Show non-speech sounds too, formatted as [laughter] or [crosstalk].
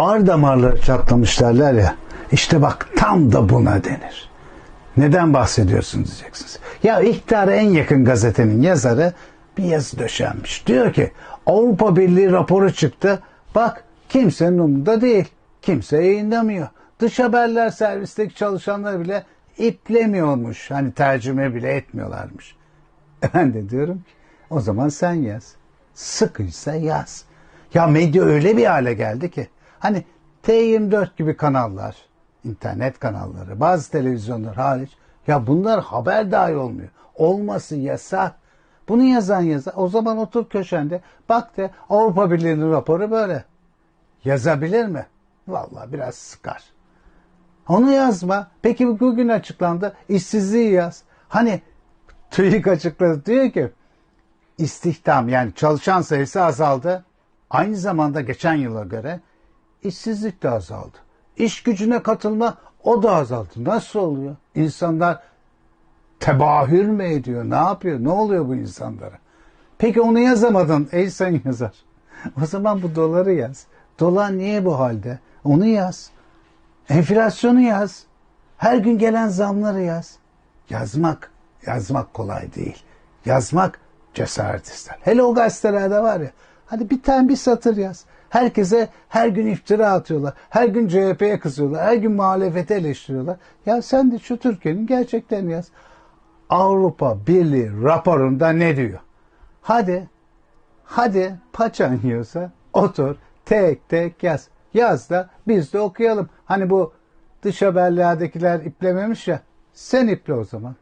Ağır damarları çatlamış derler ya. İşte bak tam da buna denir. Neden bahsediyorsun diyeceksiniz. Ya iktidara en yakın gazetenin yazarı bir yazı döşenmiş. Diyor ki Avrupa Birliği raporu çıktı. Bak kimsenin umurunda değil. Kimse yayınlamıyor. Dış haberler servisteki çalışanlar bile iplemiyormuş. Hani tercüme bile etmiyorlarmış. [laughs] Ben de diyorum ki o zaman sen yaz. Sıkıysa yaz. Ya medya öyle bir hale geldi ki hani T24 gibi kanallar, internet kanalları, bazı televizyonlar hariç ya bunlar haber dahi olmuyor. Olması yasak. Bunu yazan yazar. O zaman otur köşende bak de Avrupa Birliği'nin raporu böyle. Yazabilir mi? Vallahi biraz sıkar. Onu yazma. Peki bugün açıklandı. İşsizliği yaz. Hani TÜİK açıkladı diyor ki istihdam yani çalışan sayısı azaldı. Aynı zamanda geçen yıla göre işsizlik de azaldı. İş gücüne katılma o da azaldı. Nasıl oluyor? İnsanlar tebahür mü ediyor? Ne yapıyor? Ne oluyor bu insanlara? Peki onu yazamadın ey sayın yazar. O zaman bu doları yaz. Dolar niye bu halde? Onu yaz. Enflasyonu yaz. Her gün gelen zamları yaz. Yazmak, yazmak kolay değil. Yazmak cesaret ister. Hele o gazetelerde var ya. Hadi bir tane bir satır yaz. Herkese her gün iftira atıyorlar. Her gün CHP'ye kızıyorlar. Her gün muhalefeti eleştiriyorlar. Ya sen de şu Türkiye'nin gerçeklerini yaz. Avrupa Birliği raporunda ne diyor? Hadi, hadi paçan yiyorsa otur tek tek yaz. Yaz da biz de okuyalım. Hani bu dış haberlerdekiler iplememiş ya sen iple o zaman.